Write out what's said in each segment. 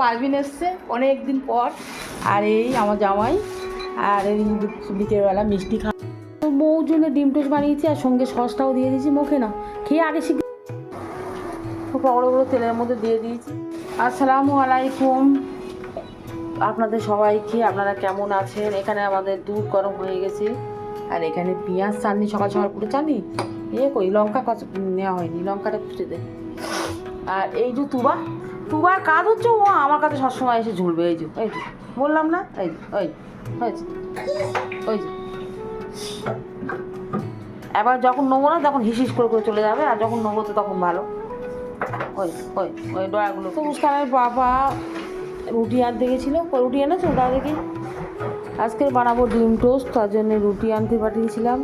পারবিন এসছে অনেক দিন পর। আর এই আমার জামাই, আর এই বিকেলবেলা মিষ্টি খা বউর জন্য ডিম টোস্ট বানিয়েছি আর সঙ্গে সসটাও দিয়ে দিয়েছি মুখে না। খেয়ে আগে শিখে পকোড়াগুলো তেলের মধ্যে দিয়ে দিয়েছি। আসসালামু আলাইকুম। আপনাদের সবাইকে, আপনারা কেমন আছেন? এখানে আমাদের দুধ গরম হয়ে গেছে। আর এখানে পেঁয়াজ চাটনি সকাল সকাল পুরো চাটনি এ কই, লঙ্কা নেওয়া হয়নি, লঙ্কাটা ফুটে দে আর এই যে তুবা তুবার কাজ হচ্ছে, ও আমার কাছে সবসময় এসে ঝুলবে, এই যে এই যে, বললাম না? এই যে ওই হয়েছে। ওই যে। এবার যখন নেব না, তখন হিস হিস করে করে চলে যাবে, আর যখন নেব তো তখন ভালো। ওই ওই ওই ডয়াগুলো তো মুস্কানের বাবা রুটি আনতে গেছিল রুটি এনেছো তা দেখি? আজকে বানাবো ডিম টোস্ট, তার জন্য রুটি আনতে পাঠিয়েছিলাম।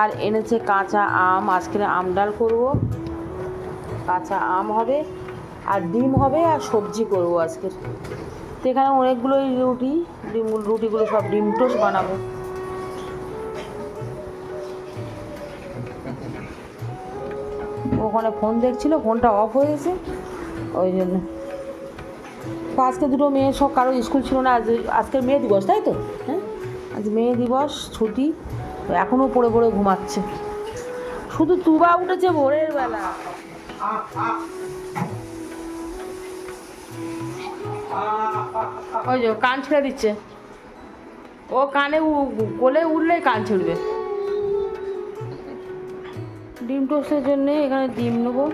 আর এনেছে কাঁচা আম, আজকে আম ডাল করব। কাঁচা আম হবে, আর ডিম হবে, আর সবজি করব আজকে। তো এখানে অনেকগুলোই রুটি, ডিম, রুটিগুলো সব ডিম টোস্ট বানাবো। ওখানে ফোন দেখছিল, ফোনটা অফ হয়েছে ওই জন্য। আজকে দুটো মেয়ে, সব কারও স্কুল ছিল না, আজ আজকে মেয়ে দিবস, তাই তো? হ্যাঁ? আজ মেয়ে দিবস, ছুটি এখনও পড়ে পড়ে ঘুমাচ্ছে। শুধু তুবা উঠেছে ভোরের বেলা। ওই যে কান ছেড়ে দিচ্ছে। ও কানে উ- কোলে উঠলেই কান ছিঁড়বে। ডিম টোস্টের জন্য এখানে ডিম নেব।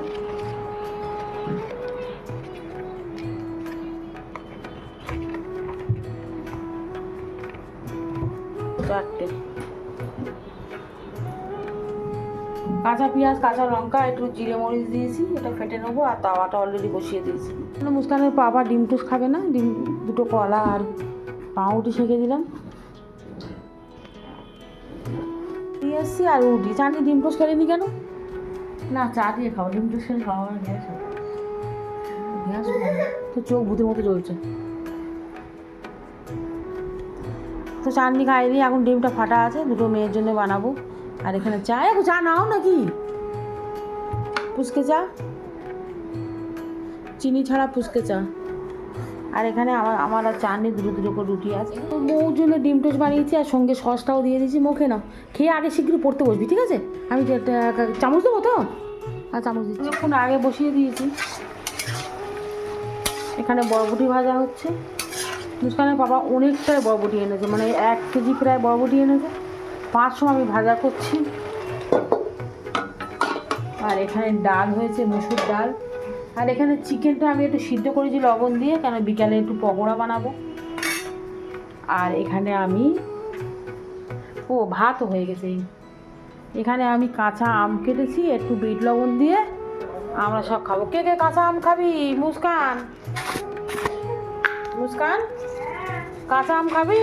চারটে। কাঁচা পেঁয়াজ, কাঁচা লঙ্কা, একটু জিরে মরিচ দিয়েছি, এটা ফেটে নেব, আর তাওয়াটা অলরেডি বসিয়ে দিয়েছি। মুস্কানের বাবা ডিম টোস্ট খাবে না? ডিম, দুটো কলা আর পাউরুটি সেঁকে দিলাম। দিয়ে এসছি আর রুটি। চাটনি ডিম টোস্ট খেলেনি কেন? না, চা দিয়ে খাও ডিম টোস্ট খেলে খাওয়া তো চোখ ভূতের মতো চলছে তো চাটনি খাইনি, এখন ডিমটা ফাটা আছে, দুটো মেয়ের জন্য বানাবো। আর এখানে চা? এখন চা নাও নাকি? পুচকে চা? চিনি ছাড়া পুচকে চা। আর এখানে আমার আমার আর চাটনি দুটো দুটো করে রুটি আছে। বউর জন্য ডিম টোস্ট বানিয়েছি আর সঙ্গে সসটাও দিয়ে দিয়েছি। মুখে না খেয়ে আগে শীঘ্র পড়তে বসবি, ঠিক আছে? আমি চামচ দেবো তো? আর চামচ দিচ্ছি। এখন আগে বসিয়ে দিয়েছি। এখানে বরবটি ভাজা হচ্ছে। মুস্কানের বাবা অনেকটাই বরবটি এনেছে। মানে এক কেজি প্রায় বরবটি এনেছে। পাঁচশো আমি ভাজা করছি। আর এখানে ডাল হয়েছে, মুসুর ডাল। আর এখানে চিকেনটা আমি একটু সিদ্ধ করেছি লবণ দিয়ে, কেন বিকালে একটু পকোড়া বানাবো। আর এখানে আমি, ও ভাত হয়ে গেছে। এখানে আমি কাঁচা আম কেটেছি, একটু বিট লবণ দিয়ে। আমরা সব খাব। কে কে কাঁচা আম খাবি? মুস্কান। মুস্কান? কাঁচা আম খাবি?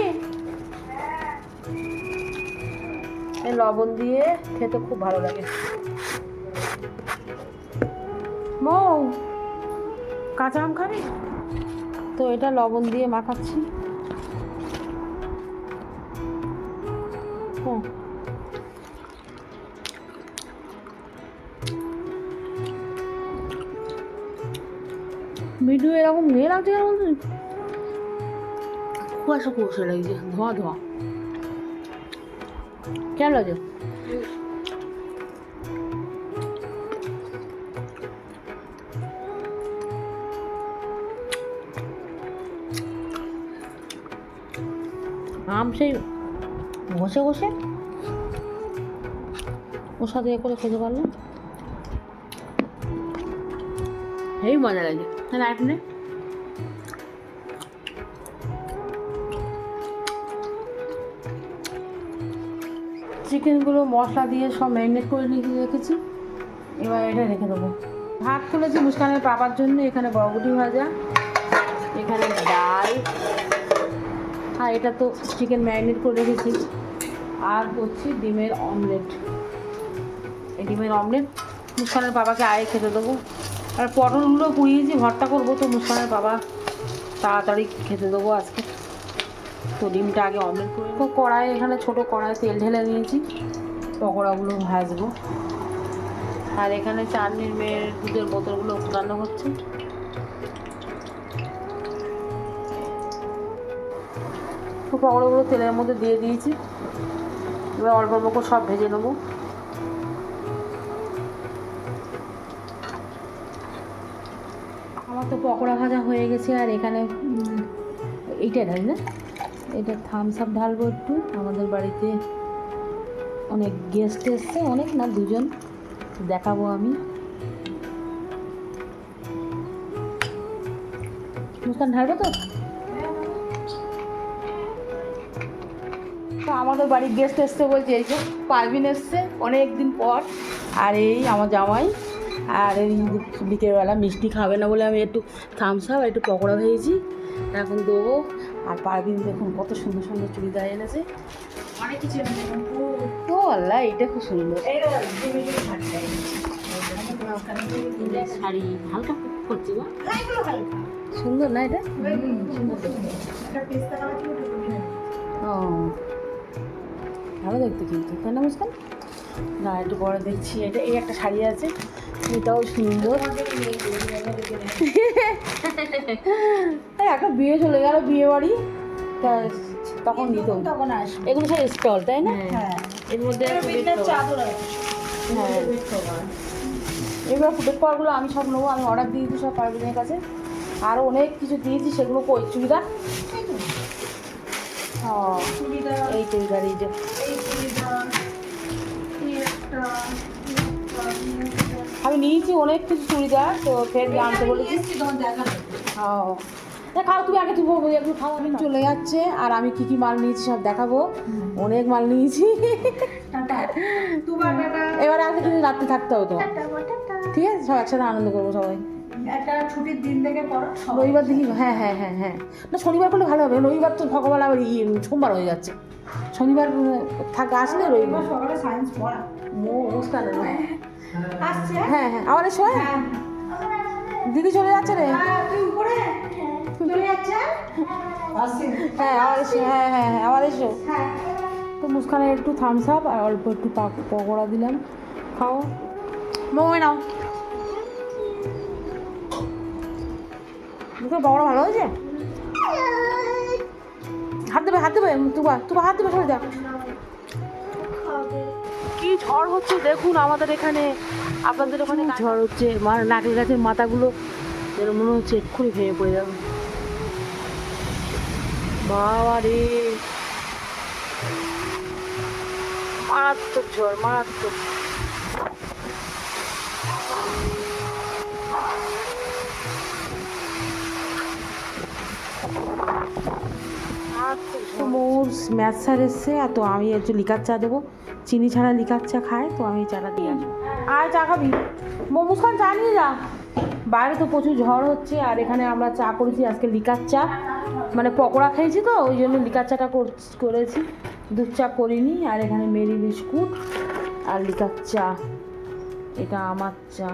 লবণ দিয়ে খেতে খুব ভালো লাগে মৌ, কাঁচা আম খাবি তো এটা লবণ দিয়ে মাখাচ্ছি হুম। ভিডিও এরকম মেয়ে লাগছে? কুয়াশা কুয়াশা লাগছে, ধোঁয়া ধোঁয়া কেন লাগছে? আম সেই ঘষে ঘষে ওর সাথে এ করে খেতে পারলাম হেবি মজা লাগে তাহলে আর চিকেনগুলো মশলা দিয়ে সব ম্যারিনেট করে নিয়ে রেখেছি। এবার এটা রেখে দেবো। ভাত তুলেছি মুস্কানের পাপার জন্য, এখানে বরবটি ভাজা, এখানে ডাল, আর এটা তো চিকেন ম্যারিনেট করে রেখেছি। আর করছি ডিমের অমলেট এই ডিমের অমলেট মুস্কানের বাবাকে আয়ে খেতে দেবো। আর পটলগুলো পুড়িয়েছি, ভর্তা করব, তো মুস্কানের বাবা তাড়াতাড়ি খেতে দেবো আজকে। তো ডিমটা আগে অমলেট করে তো কড়াই, এখানে ছোট কড়াই তেল ঢেলে নিয়েছি পকোড়াগুলো ভাজবো। আর এখানে চাটনির মেয়ের দুধের বোতলগুলো উঠানো হচ্ছে। তো পকোড়াগুলো তেলের মধ্যে দিয়ে দিয়েছি। এবার অল্প অল্প করে সব ভেজে নেব। আমার তো পকোড়া ভাজা হয়ে গেছে, আর এখানে এইটা নাই না? এটা থামস আপ ঢালবো একটু। আমাদের বাড়িতে অনেক গেস্ট এসছে, অনেক না, দুজন। দেখাবো আমি। মুস্কান, ঢালবো তো? আমাদের বাড়ির গেস্ট এসছে বলছে, এই যে পারভিন এসছে অনেক দিন পর। আর এই আমার জামাই, আর এই বিকেলবেলা মিষ্টি খাবে না বলে আমি একটু থামস আপ একটু পকোড়া ভেজেছি এখন দেবো। আর পারভিন দেখুন কত সুন্দর সুন্দর চুড়িদার এনেছে। অনেক কিছু ও আল্লাহ এইটা খুব সুন্দর। শাড়ি। হালকা করছি বা সুন্দর না এটা? ও ভালো দেখতে কিন্তু। তাই না মুস্কান? না একটু পরে দেখছি। এটা এই একটা শাড়ি আছে। এটাও সুন্দর একটা বিয়ে চলে গেল বিয়ে বাড়ি তা তখন নিত তখন আসবে এগুলো সব স্টল তাই না হ্যাঁ এর মধ্যে একটা বিয়ের বেড cover। চাদর আছে হ্যাঁ এবার ফুটের পাওয়ারগুলো আমি সব নেব আমি অর্ডার দিয়েছি সব পারবিনের কাছে আরও অনেক কিছু দিয়েছি সেগুলো কই চুড়িদার এই চুড়িদার এই যে নিয়েছি অনেক কিছু চুড়িদার তো ফের আনতে বলেছি। দেখা। ও তা খাও তুমি আগে তুমি একটু খাও আমি চলে যাচ্ছে আর আমি কি কি মাল নিয়েছি সব দেখাবো। অনেক মাল নিয়েছি। এবার আগে কিন্তু রাত্রে থাকতে টাটা ঠিক আছে সব একসাথে আনন্দ করব সবাই। একটা ছুটির দিন থেকে পড়ো রবিবার দেখি হ্যাঁ হ্যাঁ হ্যাঁ হ্যাঁ। না শনিবার করলে ভালো হবে রবিবার তো সকালবেলা আবার ইয়ে সোমবার হয়ে যাচ্ছে। শনিবার থাক আসলে রবিবার সকালে সায়েন্স পড়া। মো- আসছে হ্যাঁ হ্যাঁ। আমার এসো হ্যাঁ? দিদি চলে যাচ্ছে রে। হ্যাঁ, হ্যাঁ। এসো হ্যাঁ হ্যাঁ হ্যাঁ আমার এসো তো মুস্কানের একটু থামস আপ আর অল্প একটু পাক- পকোড়া দিলাম। খাও। মোমে নাও। পকোড়া ভালো হয়েছে? হাত দেবে হাত দেবে। তুবা তুবা হাত দেবে সরে যা। কি ঝড় হচ্ছে দেখুন আমাদের এখানে আপনাদের ওখানে ঝড় হচ্ছে আমার নারকেল গাছের মাথাগুলো যেন মনে হচ্ছে এক্ষুনি ভেঙে পড়ে যাবে। বাবা রে। মারাত্মক ঝড় মারাত্মক। মোর ম্যাথ স্যার এসছে আর তো আমি একটু লিকার চা দেবো। চিনি ছাড়া লিকার চা খায়, তো আমি চাটা দিয়ে আসব আয় চা খাবি? মোমোস খান, চা নিয়ে যা। বাইরে তো প্রচুর ঝড় হচ্ছে, আর এখানে আমরা চা করেছি, আজকে লিকার চা। মানে পকোড়া খেয়েছি তো, ওই জন্য লিকার চাটা কর- করেছি। দুধ চা করিনি, আর এখানে মেরি বিস্কুট আর লিকার চা। এটা আমার চা।